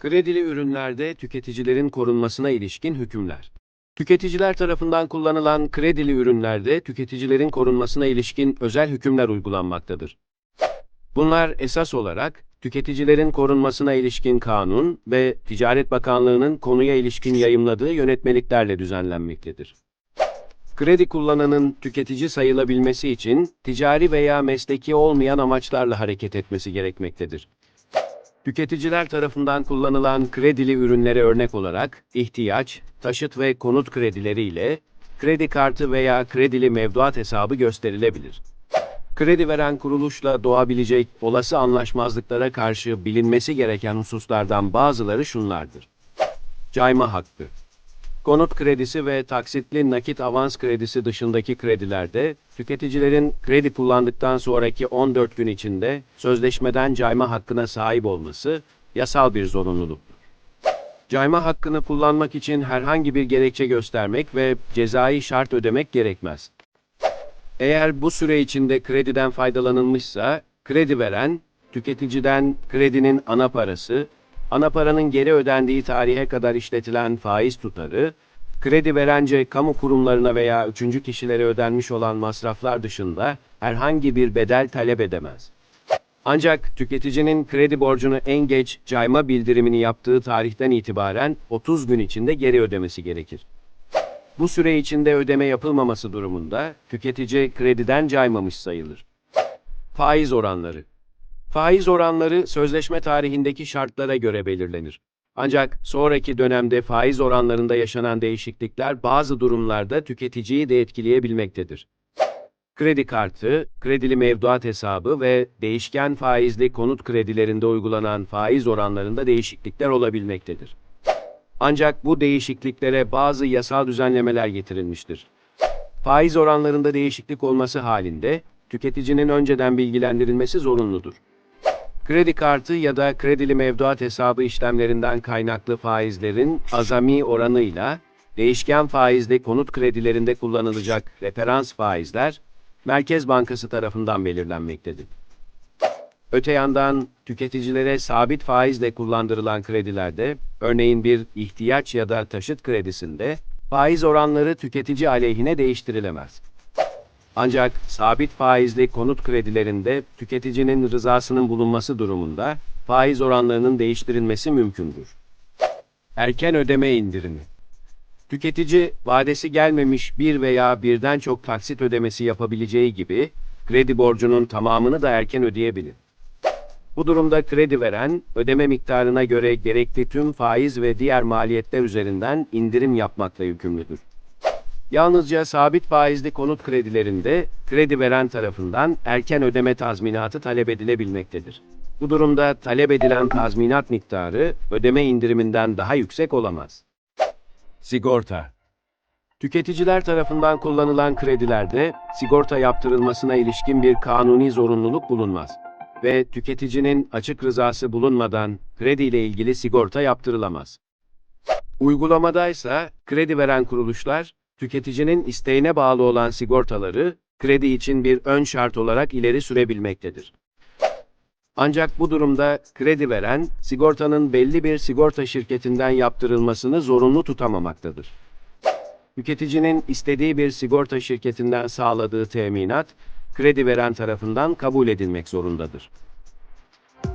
Kredili ürünlerde tüketicilerin korunmasına ilişkin hükümler. Tüketiciler tarafından kullanılan kredili ürünlerde tüketicilerin korunmasına ilişkin özel hükümler uygulanmaktadır. Bunlar esas olarak tüketicilerin korunmasına ilişkin kanun ve Ticaret Bakanlığı'nın konuya ilişkin yayımladığı yönetmeliklerle düzenlenmektedir. Kredi kullananın tüketici sayılabilmesi için ticari veya mesleki olmayan amaçlarla hareket etmesi gerekmektedir. Tüketiciler tarafından kullanılan kredili ürünlere örnek olarak ihtiyaç, taşıt ve konut kredileri ile kredi kartı veya kredili mevduat hesabı gösterilebilir. Kredi veren kuruluşla doğabilecek olası anlaşmazlıklara karşı bilinmesi gereken hususlardan bazıları şunlardır. Cayma hakkı. Konut kredisi ve taksitli nakit avans kredisi dışındaki kredilerde tüketicilerin kredi kullandıktan sonraki 14 gün içinde sözleşmeden cayma hakkına sahip olması yasal bir zorunluluktur. Cayma hakkını kullanmak için herhangi bir gerekçe göstermek ve cezai şart ödemek gerekmez. Eğer bu süre içinde krediden faydalanılmışsa, kredi veren, tüketiciden kredinin ana parası, ana paranın geri ödendiği tarihe kadar işletilen faiz tutarı, kredi verence kamu kurumlarına veya üçüncü kişilere ödenmiş olan masraflar dışında herhangi bir bedel talep edemez. Ancak tüketicinin kredi borcunu en geç cayma bildirimini yaptığı tarihten itibaren 30 gün içinde geri ödemesi gerekir. Bu süre içinde ödeme yapılmaması durumunda tüketici krediden caymamış sayılır. Faiz oranları Faiz oranları sözleşme tarihindeki şartlara göre belirlenir. Ancak sonraki dönemde faiz oranlarında yaşanan değişiklikler bazı durumlarda tüketiciyi de etkileyebilmektedir. Kredi kartı, kredili mevduat hesabı ve değişken faizli konut kredilerinde uygulanan faiz oranlarında değişiklikler olabilmektedir. Ancak bu değişikliklere bazı yasal düzenlemeler getirilmiştir. Faiz oranlarında değişiklik olması halinde tüketicinin önceden bilgilendirilmesi zorunludur. Kredi kartı ya da kredili mevduat hesabı işlemlerinden kaynaklı faizlerin azami oranıyla değişken faizli konut kredilerinde kullanılacak referans faizler Merkez Bankası tarafından belirlenmektedir. Öte yandan tüketicilere sabit faizle kullandırılan kredilerde, örneğin bir ihtiyaç ya da taşıt kredisinde, faiz oranları tüketici aleyhine değiştirilemez. Ancak sabit faizli konut kredilerinde tüketicinin rızasının bulunması durumunda faiz oranlarının değiştirilmesi mümkündür. Erken ödeme indirimi Tüketici, vadesi gelmemiş bir veya birden çok taksit ödemesi yapabileceği gibi, kredi borcunun tamamını da erken ödeyebilir. Bu durumda kredi veren, ödeme miktarına göre gerekli tüm faiz ve diğer maliyetler üzerinden indirim yapmakla yükümlüdür. Yalnızca sabit faizli konut kredilerinde, kredi veren tarafından erken ödeme tazminatı talep edilebilmektedir. Bu durumda talep edilen tazminat miktarı, ödeme indiriminden daha yüksek olamaz. Sigorta Tüketiciler tarafından kullanılan kredilerde sigorta yaptırılmasına ilişkin bir kanuni zorunluluk bulunmaz ve tüketicinin açık rızası bulunmadan kredi ile ilgili sigorta yaptırılamaz. Uygulamada ise kredi veren kuruluşlar tüketicinin isteğine bağlı olan sigortaları kredi için bir ön şart olarak ileri sürebilmektedir. Ancak bu durumda kredi veren, sigortanın belli bir sigorta şirketinden yaptırılmasını zorunlu tutamamaktadır. Tüketicinin istediği bir sigorta şirketinden sağladığı teminat, kredi veren tarafından kabul edilmek zorundadır.